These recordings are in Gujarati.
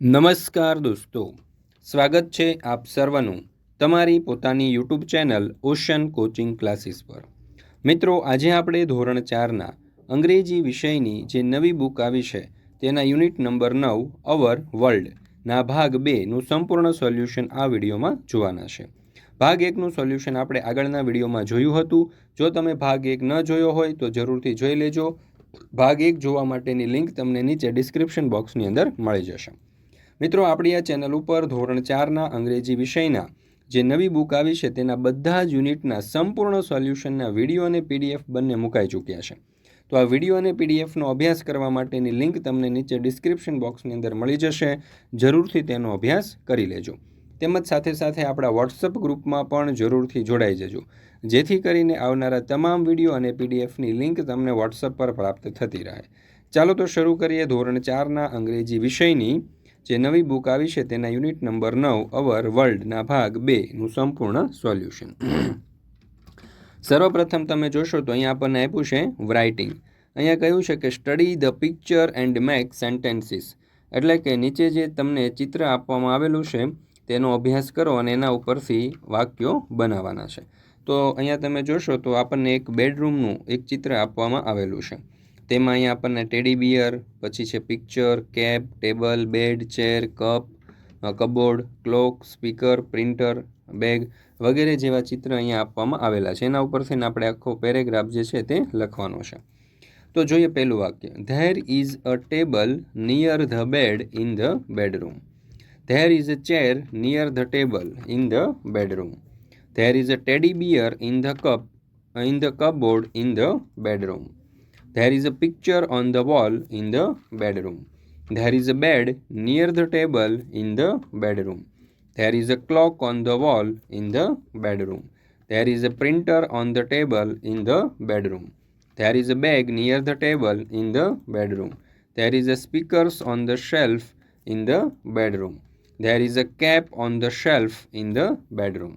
નમસ્કાર દોસ્તો, સ્વાગત છે આપ સર્વનું તમારી પોતાની YouTube channel ocean coaching classes પર. મિત્રો, આજે આપણે ધોરણ ચારના અંગ્રેજી વિષયની જે નવી બુક આવી છે, તેના યુનિટ નંબર નવ, અવર વર્લ્ડના ભાગ બેનું સંપૂર્ણ સોલ્યુશન આ વિડીયોમાં જોવાના છે. ભાગ એકનું સોલ્યુશન આપણે આગળના વિડીયોમાં જોયું હતું. જો તમે ભાગ એક ન જોયો હોય તો જરૂરથી જોઈ લેજો. ભાગ એક જોવા માટેની લિંક તમને નીચે ડિસ્ક્રિપ્શન બોક્સની અંદર મળી જશે. મિત્રો, આપણી આ ચેનલ ઉપર ધોરણ ચારના અંગ્રેજી વિષયના જે નવી બુક આવી છે, તેના બધા જ યુનિટના સંપૂર્ણ સોલ્યુશનના વીડિયો અને પીડીએફ બંને મુકાઈ ચૂક્યા છે. તો આ વીડિયો અને પીડીએફનો અભ્યાસ કરવા માટેની લિંક તમને નીચે ડિસ્ક્રિપ્શન બોક્સની અંદર મળી જશે. જરૂરથી તેનો અભ્યાસ કરી લેજો. તેમજ સાથે સાથે આપણા વોટ્સઅપ ગ્રુપમાં પણ જરૂરથી જોડાઈ જજો. જેથી કરીને આવનારા તમામ વીડિયો અને પીડીએફની લિંક તમને વોટ્સઅપ પર પ્રાપ્ત થતી રહે. ચાલો તો શરૂ કરીએ ધોરણ ચારના અંગ્રેજી વિષયની. જે નવી બુક આવી છે તેના યુનિટ નંબર નવ, અવર વર્લ્ડના ભાગ બેનું સંપૂર્ણ સોલ્યુશન. સર્વપ્રથમ તમે જોશો તો અહીંયા આપણને આપ્યું છે રાઇટિંગ અહીંયા કહ્યું છે કે study the picture and make sentences એટલે કે નીચે જે તમને ચિત્ર આપવામાં આવેલું છે તેનો અભ્યાસ કરો અને એના ઉપરથી વાક્યો બનાવવાના છે. તો અહીંયા તમે જોશો તો આપણને એક બેડરૂમનું એક ચિત્ર આપવામાં આવેલું છે. તેમાં અહીંયા આપણને ટેડી બિયર પછી છે picture cap table bed chair cup cupboard clock speaker printer bag વગેરે જેવા ચિત્ર અહીંયા આપવામાં આવેલા છે. એના ઉપરથી આપણે આખો પેરેગ્રાફ જે છે તે લખવાનો છે. તો જોઈએ પહેલું વાક્ય. There is a table near the bed in the bedroom there is a chair near the table in the bedroom there is a teddy bear in the cup in the cupboard in the bedroom There is a picture on the wall in the bedroom. There is a bed near the table in the bedroom. There is a clock on the wall in the bedroom. There is a printer on the table in the bedroom. There is a bag near the table in the bedroom. There is a speakers on the shelf in the bedroom. There is a cap on the shelf in the bedroom.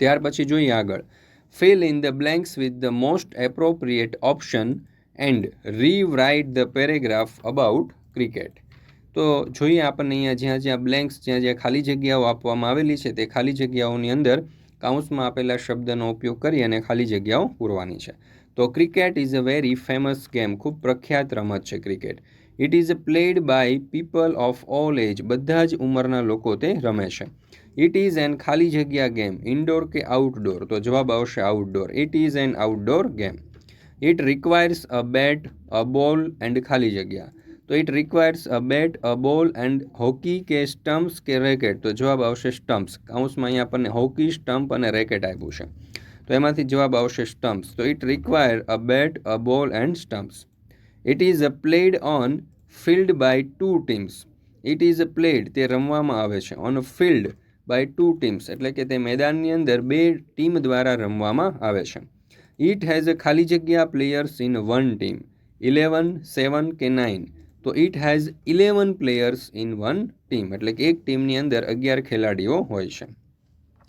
ત્યાર પછી જોઈએ આગળ fill in the blanks with the most appropriate option and rewrite the paragraph about cricket. તો જોઈએ આપણને અહીંયા જ્યાં જ્યાં બ્લેન્ક્સ જ્યાં જ્યાં ખાલી જગ્યાઓ આપવામાં આવેલી છે તે ખાલી જગ્યાઓની અંદર કાઉન્સમાં આપેલા શબ્દનો ઉપયોગ કરી અને ખાલી જગ્યાઓ પૂરવાની છે. તો cricket is a very famous game ખૂબ પ્રખ્યાત રમત છે cricket it is played by people of all age બધા જ ઉંમરના લોકો તે રમે છે. ઇટ ઇઝ એન ખાલી જગ્યા ગેમ ઇન્ડોર કે આઉટડોર તો જવાબ આવશે outdoor it is an outdoor game it requires a bat a ball and ખાલી જગ્યા. તો it requires a bat a ball and hockey કે સ્ટમ્પ્સ કે રેકેટ તો જવાબ આવશે સ્ટમ્પ્સ કાઉન્સમાં અહીંયા આપણને હોકી સ્ટમ્પ અને રેકેટ આપ્યું છે. તો એમાંથી જવાબ આવશે સ્ટમ્પ્સ તો it require a bat a ball and stumps it is a played on field by two teams it is a played તે રમવામાં આવે છે. On field by two teams એટલે કે તે મેદાનની અંદર બે ટીમ દ્વારા રમવામાં આવે છે. ઇટ હેઝ અ ખાલી જગ્યા players in one team eleven seven કે નાઇન તો it has eleven players in one team એટલે કે એક ટીમની અંદર અગિયાર ખેલાડીઓ હોય છે.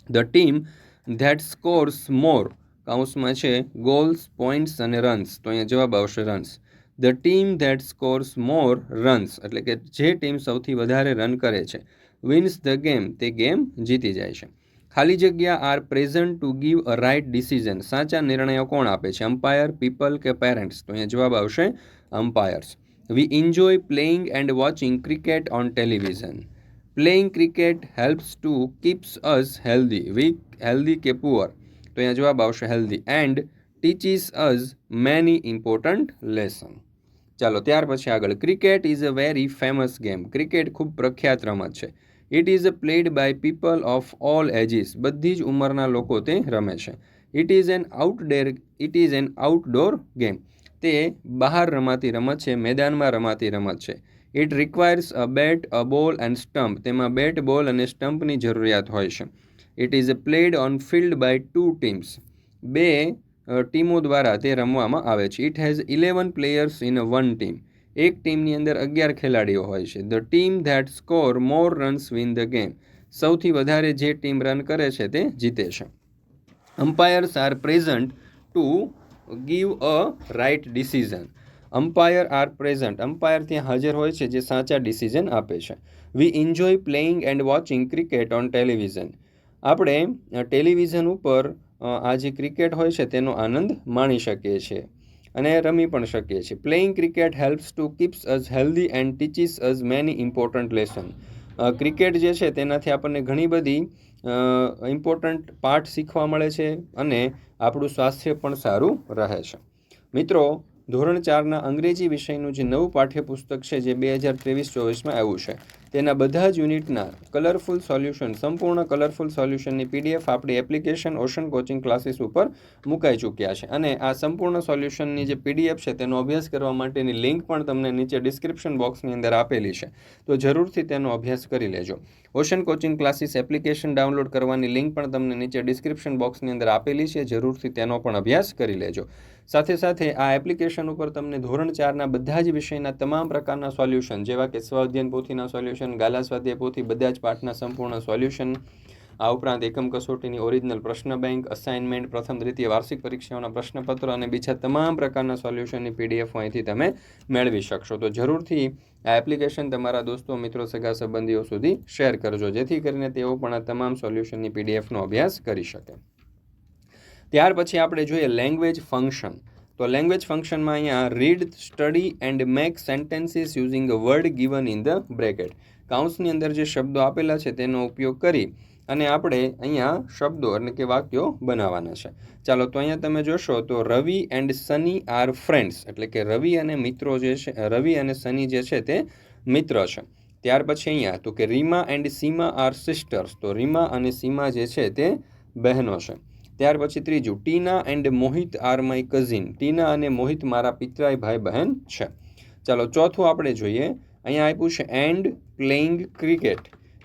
The team that scores more કાઉન્સમાં છે ગોલ્સ પોઈન્ટ્સ અને રન્સ તો અહીંયા જવાબ આવશે runs the team that scores more runs એટલે કે જે ટીમ સૌથી વધારે રન કરે છે. વિન્સ ધ ગેમ તે ગેમ જીતી જાય છે. ખાલી જગ્યા are present to give a right decision સાચા નિર્ણયો કોણ આપે છે? અમ્પાયર પીપલ કે પેરેન્ટ્સ તો અહીંયા જવાબ આવશે umpires we enjoy playing and watching cricket on television playing cricket helps to keeps us healthy weak healthy કે પુઅર તો અહીંયા જવાબ આવશે healthy and teaches us many important lesson ચાલો, ત્યાર પછી આગળ. Cricket is a very famous game cricket ખૂબ પ્રખ્યાત રમત છે. It is played by people of all ages બધી જ ઉંમરના લોકો તે રમે છે. It is an outdoor it is an outdoor game તે બહાર રમાતી રમત છે, મેદાનમાં રમાતી રમત છે. It requires a bat a ball and stump તેમાં બેટ બોલ અને સ્ટમ્પની જરૂરિયાત હોય છે. It is played on field by two teams બે ટીમો દ્વારા તે રમવામાં આવે છે. It has eleven players in one team એક ટીમની અંદર અગિયાર ખેલાડીઓ હોય છે. The team that score more runs win the game સૌથી વધારે જે ટીમ રન કરે છે તે જીતે છે. Umpires are present to give a right decision umpire are present umpire ત્યાં હાજર હોય છે જે સાચા ડિસિઝન આપે છે. We enjoy playing and watching cricket on television આપણે ટેલિવિઝન ઉપર આ જે ક્રિકેટ હોય છે તેનો આનંદ માણી શકીએ છીએ. અને રમી પણ શકીએ છીએ. Playing cricket helps to keeps us healthy and teaches us many important lesson cricket જે છે તેનાથી આપણને ઘણી બધી ઇમ્પોર્ટન્ટ પાઠ શીખવા મળે છે અને આપણું સ્વાસ્થ્ય પણ સારું રહે છે. મિત્રો, ધોરણ ચારના અંગ્રેજી વિષયનું જે નવું પાઠ્યપુસ્તક છે, જે બે હજાર ત્રેવીસ ચોવીસમાં આવ્યું છે તેના બધા જ યુનિટના કલરફુલ સોલ્યુશન, સંપૂર્ણ કલરફુલ સોલ્યુશનની પીડીએફ આપણી એપ્લિકેશન ઓશન કોચિંગ ક્લાસીસ ઉપર મુકાઈ ચૂક્યા છે. અને આ સંપૂર્ણ સોલ્યુશનની જે પીડીએફ છે, તેનો અભ્યાસ કરવા માટેની લિંક પણ તમને નીચે ડિસ્ક્રિપ્શન બોક્સની અંદર આપેલી છે. તો જરૂરથી તેનો અભ્યાસ કરી લેજો. Ocean coaching classes application download કરવાની લિંક પણ તમને નીચે ડિસ્ક્રિપ્શન બોક્સની અંદર આપેલી છે. જરૂરથી તેનો પણ અભ્યાસ કરી લેજો. સાથે સાથે આ એપ્લિકેશન ઉપર તમને ધોરણ ચારના બધા જ વિષયના તમામ પ્રકારના સોલ્યુશન જેવા કે સ્વાધ્યન પોથીના સોલ્યુશન ગાલા સ્વાધ્યાય પોથી, બધા જ પાઠના સંપૂર્ણ સોલ્યુશન આ ઉપરાંત એકમ કસોટીની ઓરિજિનલ પ્રશ્ન બેંક અસાઇનમેન્ટ પ્રથમ દ્વિતીય વાર્ષિક પરીક્ષાઓના પ્રશ્નપત્રો અને બીજા તમામ પ્રકારના સોલ્યુશનની પીડીએફ અહીંથી તમે મેળવી શકશો. તો જરૂરથી આ એપ્લિકેશન તમારા દોસ્તો, મિત્રો, સગા સંબંધીઓ સુધી શેર કરજો, જેથી કરીને તેઓ પણ આ તમામ સોલ્યુશનની પીડીએફનો અભ્યાસ કરી શકે. ત્યાર પછી આપણે જોઈએ લેંગ્વેજ ફંક્શન તો લેંગ્વેજ ફંક્શનમાં અહીંયા read study and make sentences using word given in the bracket કાઉન્સની અંદર જે શબ્દો આપેલા છે તેનો ઉપયોગ કરી અને આપણે અહીંયા શબ્દો એટલે કે વાક્યો બનાવવાના છે. ચાલો તો અહીંયા તમે જોશો તો Ravi and Sunny are friends એટલે કે રવિ અને મિત્રો જે છે, રવિ અને સની જે છે તે મિત્ર છે. ત્યાર પછી અહીંયા તો કે Reema and Seema are sisters તો રીમા અને સીમા જે છે તે બહેનો છે. ત્યાર પછી ત્રીજું, Tina and Mohit are my cousin. Tina અને મોહિત મારા પિતરાય ભાઈ બહેન છે. ચાલો, ચોથું આપણે જોઈએ. અહીંયા આપ્યું છે એન્ડ પ્લેઇંગ ક્રિકેટ.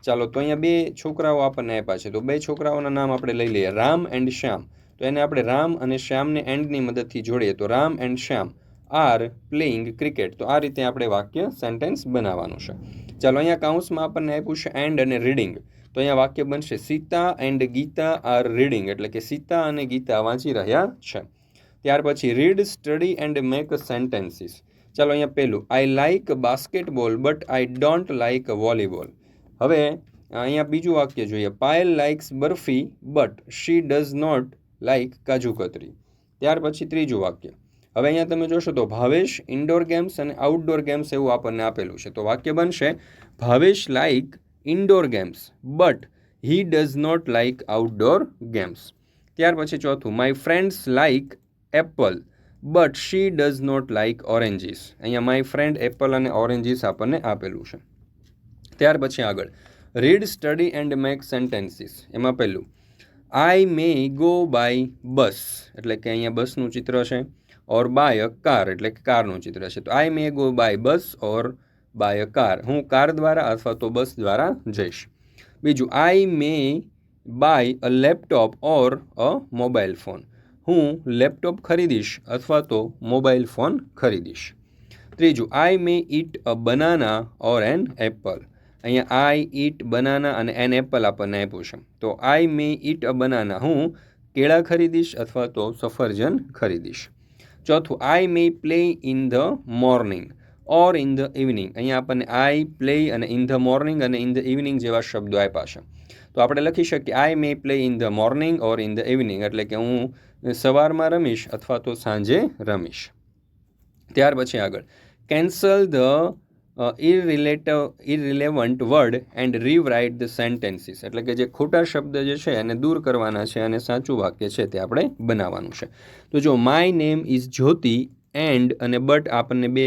ચાલો, તો અહીંયા બે છોકરાઓ આપણને આપ્યા છે. તો બે છોકરાઓના નામ આપણે લઈ લઈએ. રામ એન્ડ શ્યામ. તો એને આપણે રામ અને શ્યામને એન્ડની મદદથી જોડીએ. તો Ram and Shyam are playing cricket. તો આ રીતે આપણે વાક્ય, સેન્ટેન્સ બનાવવાનું છે. ચાલો અહીંયા કાઉન્સમાં આપણને આપ્યું છે એન્ડ અને રીડિંગ. તો અહીંયા વાક્ય બનશે, Sita and Gita are reading. એટલે કે સીતા અને ગીતા વાંચી રહ્યા છે. ત્યાર પછી, read, study and make sentences. ચાલો અહીંયા પહેલું I like basketball but I don't like volleyball હવે અહીંયા બીજું વાક્ય જોઈએ Payal likes barfi but she does not like kaju katri ત્યાર પછી ત્રીજું વાક્ય હવે અહીંયા તમે જોશો તો ભાવેશ ઇન્ડોર ગેમ્સ અને આઉટડોર ગેમ્સ એવું આપણને આપેલું છે. તો વાક્ય બનશે, Bhavesh like indoor games but he does not like outdoor games ત્યાર પછી ચોથું my friends like apple but she does not like oranges અહીંયા માય ફ્રેન્ડ એપલ અને ઓરેન્જીસ આપણને આપેલું છે. ત્યાર પછી આગળ read study and make sentences એમાં પહેલું આઈ મે ગો બાય બસ એટલે કે અહીંયા બસનું ચિત્ર છે. ઓર બાય અ કાર એટલે કે કારનું ચિત્ર છે. તો I may go by bus or by a car હું કાર દ્વારા અથવા તો બસ દ્વારા જઈશ. બીજું I may buy a laptop or a mobile phone હું લેપટોપ ખરીદીશ અથવા તો મોબાઈલ ફોન ખરીદીશ. ત્રીજું I may eat a banana or an apple અહીંયા આઈ ઇટ બનાના અને એન એપલ આપણને આપ્યું છે. તો I may eat a banana હું કેળા ખરીદીશ અથવા તો સફરજન ખરીદીશ. ચોથું I may play in the morning or in the evening અહીંયા આપણને આઈ પ્લે અને ઇન ધ મોર્નિંગ અને ઇન ધ ઇવનિંગ જેવા શબ્દો આપ્યા છે. તો આપણે લખી શકીએ I may play in the morning or in the evening એટલે કે હું સવારમાં રમીશ અથવા તો સાંજે રમીશ. ત્યાર પછી આગળ. Cancel the irrelative irrelevant word and rewrite the sentences એટલે કે જે ખોટા શબ્દ જે છે એને દૂર કરવાના છે અને સાચું વાક્ય છે તે આપણે બનાવવાનું છે. તો જો my name is Jyoti and અને બટ આપણને બે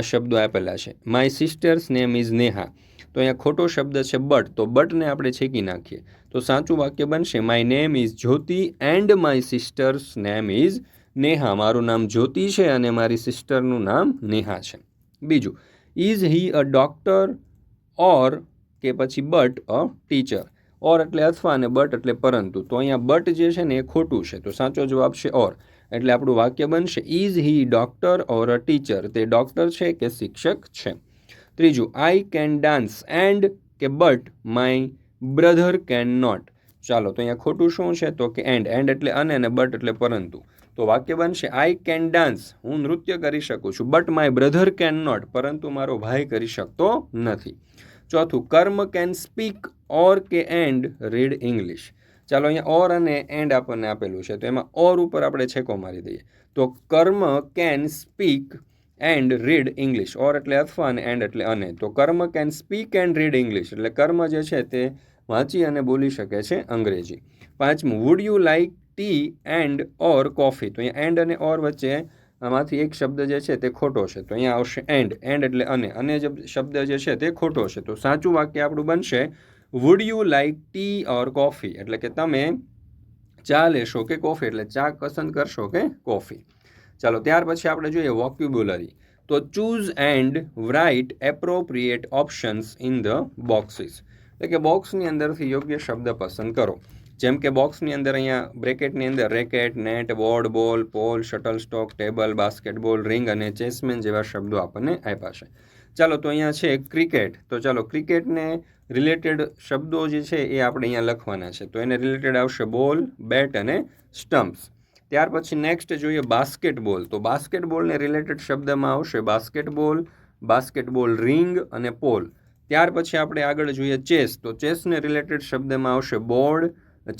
શબ્દો આપેલા છે. My sister's name is Neha. તો અહીંયા ખોટો શબ્દ છે બટ તો બટને આપણે છેકી નાખીએ. તો સાચું વાક્ય બનશે my name is Jyoti and my sister's name is Neha. મારું નામ જ્યોતિ છે અને મારી સિસ્ટરનું નામ નેહા છે. બીજું ઇઝ હી અ ડૉક્ટર ઓર કે પછી બટ અ ટીચર ઓર એટલે અથવા અને બટ એટલે પરંતુ. તો અહીંયા બટ જે છે ને એ ખોટું છે. તો સાચો જવાબ છે ઓર એટલે આપણું વાક્ય બનશે is he doctor or a teacher તે ડૉક્ટર છે કે શિક્ષક છે? ત્રીજું આઈ કેન ડાન્સ એન્ડ કે but my brother can not ચાલો, તો અહીંયા ખોટું શું છે? તો કે એન્ડ એન્ડ એટલે અને અને બટ એટલે પરંતુ. તો વાક્ય બનશે આઈ કેન ડાન્સ હું નૃત્ય કરી શકું છું but my brother can not પરંતુ મારો ભાઈ કરી શકતો નથી. ચોથું, કર્મ કેન સ્પીક ઓર કે એન્ડ રીડ ઇંગ્લિશ ચાલો અહીંયા ઓર અને એન્ડ આપણને આપેલું છે, તો એમાં ઓર ઉપર આપણે છેકો મારી દઈએ. તો Karm can speak and read English or એટલે અથવા અને એન્ડ એટલે અને. તો Karm can speak and read English એટલે કર્મ જે છે તે વાંચી અને બોલી શકે છે અંગ્રેજી. પાંચમું would you like tea and or coffee. તો અહીંયા એન્ડ અને ઓર વચ્ચે આમાંથી એક શબ્દ જે છે તે ખોટો છે. તો અહીંયા આવશે એન્ડ. એન્ડ એટલે અને. અને જે શબ્દ જે છે તે ખોટો છે. તો સાચું વાક્ય આપણું બનશે would you like tea or coffee એટલે કે તમે ચા લેશો કે કોફી? એટલે ચા પસંદ કરશો કે કોફી? ચાલો, ત્યાર પછી આપણે જોઈએ વોક્યુબ્યુલરી તો choose and write appropriate options in the boxes એટલે કે બોક્સની અંદરથી યોગ્ય શબ્દ પસંદ કરો. જેમ કે બોક્સની અંદર અહીંયા બ્રેકેટની અંદર racket, net, board, ball, pole, shuttle stock, table, basketball, ring અને ચેસમેન જેવા શબ્દો આપણને આપ્યા છે. ચાલો તો અહીંયા છે ક્રિકેટ. તો ચાલો ક્રિકેટને રિલેટેડ શબ્દો જે છે એ આપણે અહીંયા લખવાના છે. તો એને રિલેટેડ આવશે બોલ, બેટ અને સ્ટમ્પ્સ. ત્યાર પછી નેક્સ્ટ જોઈએ બાસ્કેટબોલ. તો બાસ્કેટબોલને રિલેટેડ શબ્દમાં આવશે બાસ્કેટબોલ બાસ્કેટબોલ રિંગ અને પોલ. ત્યાર પછી આપણે આગળ જોઈએ ચેસ. તો ચેસને રિલેટેડ શબ્દમાં આવશે બોર્ડ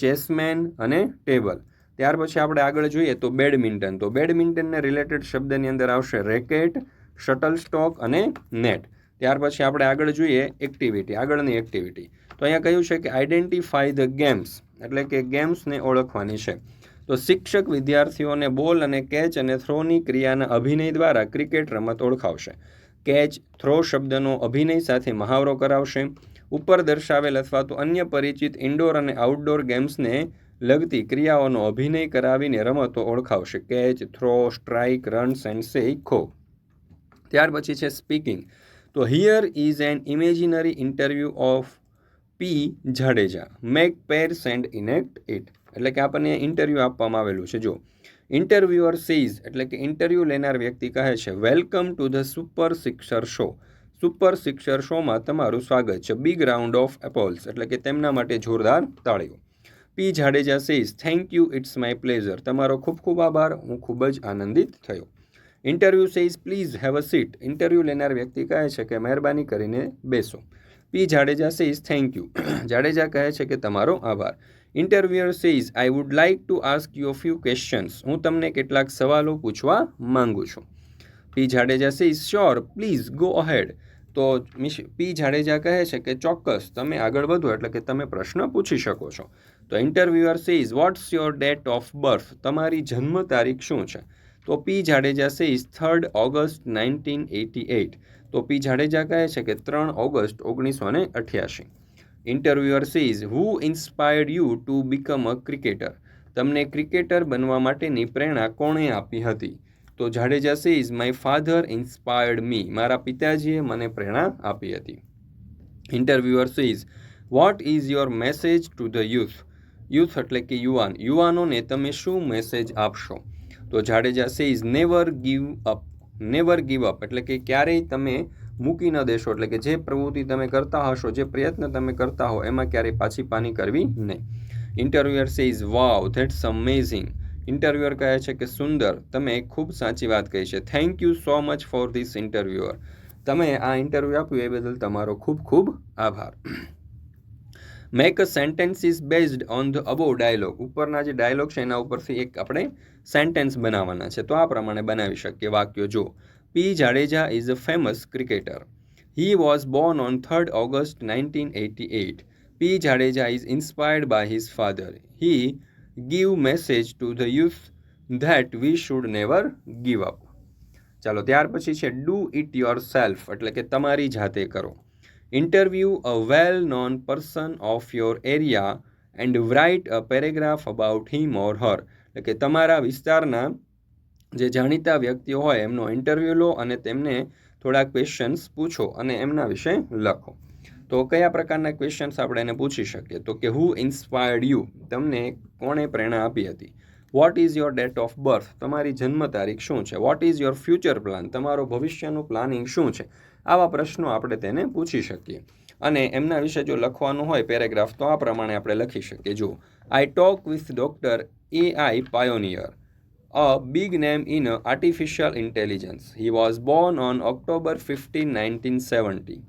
ચેસમેન અને ટેબલ. ત્યાર પછી આપણે આગળ જોઈએ તો બેડમિન્ટન. તો બેડમિન્ટનને રિલેટેડ શબ્દની અંદર આવશે રેકેટ શટલ સ્ટોક અને નેટ ત્યાર પછી આપણે આગળ જોઈએ એક્ટિવિટી આગળની એક્ટિવિટી તો અહીંયા કહ્યું છે કે આઈડેન્ટિફાઈ ધ ગેમ્સ એટલે કે ગેમ્સને ઓળખવાની છે. તો શિક્ષક વિદ્યાર્થીઓને બોલ અને કેચ અને થ્રોની ક્રિયાના અભિનય દ્વારા ક્રિકેટ રમત ઓળખાવશે. કેચ થ્રો શબ્દનો અભિનય સાથે મહાવરો કરાવશે. ઉપર દર્શાવેલ અથવા તો અન્ય પરિચિત ઇન્ડોર અને આઉટડોર ગેમ્સને લગતી ક્રિયાઓનો અભિનય કરાવીને રમતો ઓળખાવશે. Catch throw strike runs and say kho. ત્યાર પછી છે સ્પીકિંગ તો here is an imaginary interview of P Jadeja. Make pairs and enact it એટલે કે આપણને ઇન્ટરવ્યૂ આપવામાં આવેલું છે. જો ઇન્ટરવ્યુઅર સીઝ એટલે કે ઇન્ટરવ્યૂ લેનાર વ્યક્તિ કહે છે welcome to the super sixer show super sixer શોમાં તમારું સ્વાગત છે. બિગ રાઉન્ડ ઓફ એપોલ્સ, એટલે કે તેમના માટે જોરદાર તાળીઓ. P Jadeja says thank you it's my pleasure તમારો ખૂબ ખૂબ આભાર, હું ખૂબ જ આનંદિત થયો. Interview says please have a seat interview લેનાર વ્યક્તિ કહે છે કે, મહેરબાની કરીને બેસો. P Jadeja says thank you Jadeja કહે છે કે, તમારો આભાર. Interviewer says I would like to ask you few questions હું તમને કેટલાક સવાલો પૂછવા માંગુ છું. P Jadeja says sure please go ahead તો મિશ પી જાડેજા કહે છે કે ચોક્કસ તમે આગળ વધો એટલે કે તમે પ્રશ્ન પૂછી શકો છો. તો interviewer says what's your date of birth તમારી જન્મ તારીખ શું છે? તો P Jadeja says third August nineteen eighty eight તો પી જાડેજા કહે છે કે, ત્રણ ઓગસ્ટ ઓગણીસો ને અઠ્યાસી interviewer says who inspired you to become a cricketer તમને ક્રિકેટર બનવા માટેની પ્રેરણા કોણે આપી હતી? તો Jadeja says my father inspired me મારા પિતાજીએ મને પ્રેરણા આપી હતી. Interviewer says what is your message to the youth youth એટલે કે યુવાન. યુવાનોને તમે શું મેસેજ આપશો? તો Jadeja says never give up never give up એટલે કે ક્યારેય તમે મૂકી ન દેશો. એટલે કે જે પ્રવૃત્તિ તમે કરતા હશો, જે પ્રયત્ન તમે કરતા હો, એમાં ક્યારેય પાછી પાની કરવી નહીં. Interviewer says is wow that's amazing interviewer કહે છે કે, સુંદર, તમે ખૂબ સાચી વાત કહી છે thank you so much for this interviewer તમે આ ઇન્ટરવ્યૂ આપ્યું એ બદલ તમારો ખૂબ ખૂબ આભાર make a sentence is based on the above dialogue ઉપરના જે ડાયલોગ છે, એના ઉપરથી એક આપણે સેન્ટેન્સ બનાવવાના છે તો આ પ્રમાણે બનાવી શકીએ વાક્યો જો P. Jadeja is a famous cricketer. He was born on 3rd August 1988. P. Jadeja is inspired by his father. He give message to the youth that we should never give up ચાલો, ત્યાર પછી છે ડુ ઇટ યોર સેલ્ફ એટલે કે તમારી જાતે કરો. Interview a well known person of your area and write a paragraph about him or her એટલે કે તમારા વિસ્તારના જે જાણીતા વ્યક્તિઓ હોય, એમનો ઇન્ટરવ્યૂ લો અને તેમને થોડા ક્વેશ્ચન્સ પૂછો અને એમના વિશે લખો. તો કયા પ્રકારના ક્વેશ્ચન્સ આપણે એને પૂછી શકીએ? તો કે હુ ઇન્સ્પાયર્ડ યુ તમને કોણે પ્રેરણા આપી હતી? What is your date of birth તમારી જન્મ તારીખ શું છે? What is your future plan તમારો ભવિષ્યનું પ્લાનિંગ શું છે? આવા પ્રશ્નો આપણે તેને પૂછી શકીએ. અને એમના વિશે જો લખવાનું હોય પેરેગ્રાફ તો આ પ્રમાણે આપણે લખી શકીએ. જો I talk with doctor A I pioneer a big name in uh, artificial intelligence. He was born on October 15, 1970,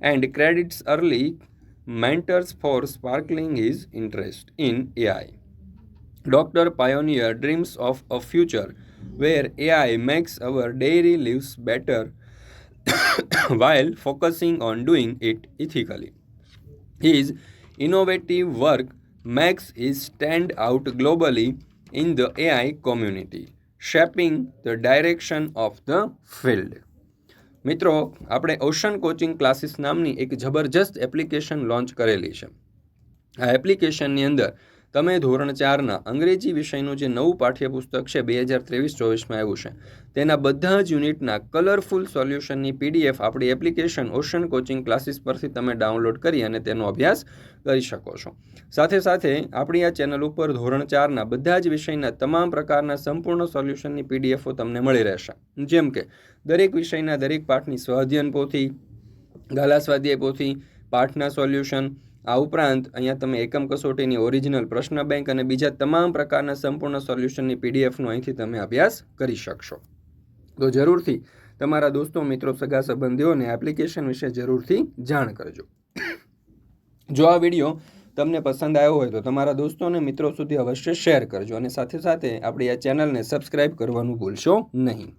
and credits early mentors for sparkling his interest in AI. Dr. Pioneer dreams of a future where AI makes our daily lives better while focusing on doing it ethically. His innovative work makes his stand out globally in the AI community, shaping the direction of the field. મિત્રો, આપણે ઓશન કોચિંગ ક્લાસીસ નામની એક જબરજસ્ત એપ્લિકેશન લોન્ચ કરેલી છે. આ એપ્લિકેશનની અંદર તમે ધોરણ ચારના અંગ્રેજી વિષયનું જે નવું પાઠ્યપુસ્તક છે, બે હજાર ત્રેવીસ ચોવીસમાં આવ્યું છે, તેના બધા જ યુનિટના કલરફુલ સોલ્યુશનની પીડીએફ આપણી એપ્લિકેશન ઓશન કોચિંગ ક્લાસીસ પરથી તમે ડાઉનલોડ કરી અને તેનો અભ્યાસ કરી શકો છો. સાથે સાથે આપણી આ ચેનલ ઉપર ધોરણ ચારના બધા જ વિષયના તમામ પ્રકારના સંપૂર્ણ સોલ્યુશનની પીડીએફો તમને મળી રહેશે. જેમ કે દરેક વિષયના દરેક પાઠની સ્વાધ્યન પોથી, ગાલા સ્વાધ્યાય પોથી, પાઠના સોલ્યુશન આ ઉપરાંત, અહીંયા તમે એકમ કસોટીની ઓરિજિનલ પ્રશ્ન બેંક અને બીજા તમામ પ્રકારના સંપૂર્ણ સોલ્યુશનની પીડીએફનો અહીંથી તમે અભ્યાસ કરી શકશો. તો જરૂરથી તમારા દોસ્તો, મિત્રો, સગા સંબંધીઓને એપ્લિકેશન વિશે જરૂરથી જાણ કરજો. જો આ વીડિયો તમને પસંદ આવ્યો હોય તો તમારા દોસ્તો અને મિત્રો સુધી અવશ્ય શેર કરજો અને સાથે સાથે આપણી આ ચેનલને સબસ્ક્રાઇબ કરવાનું ભૂલશો નહીં.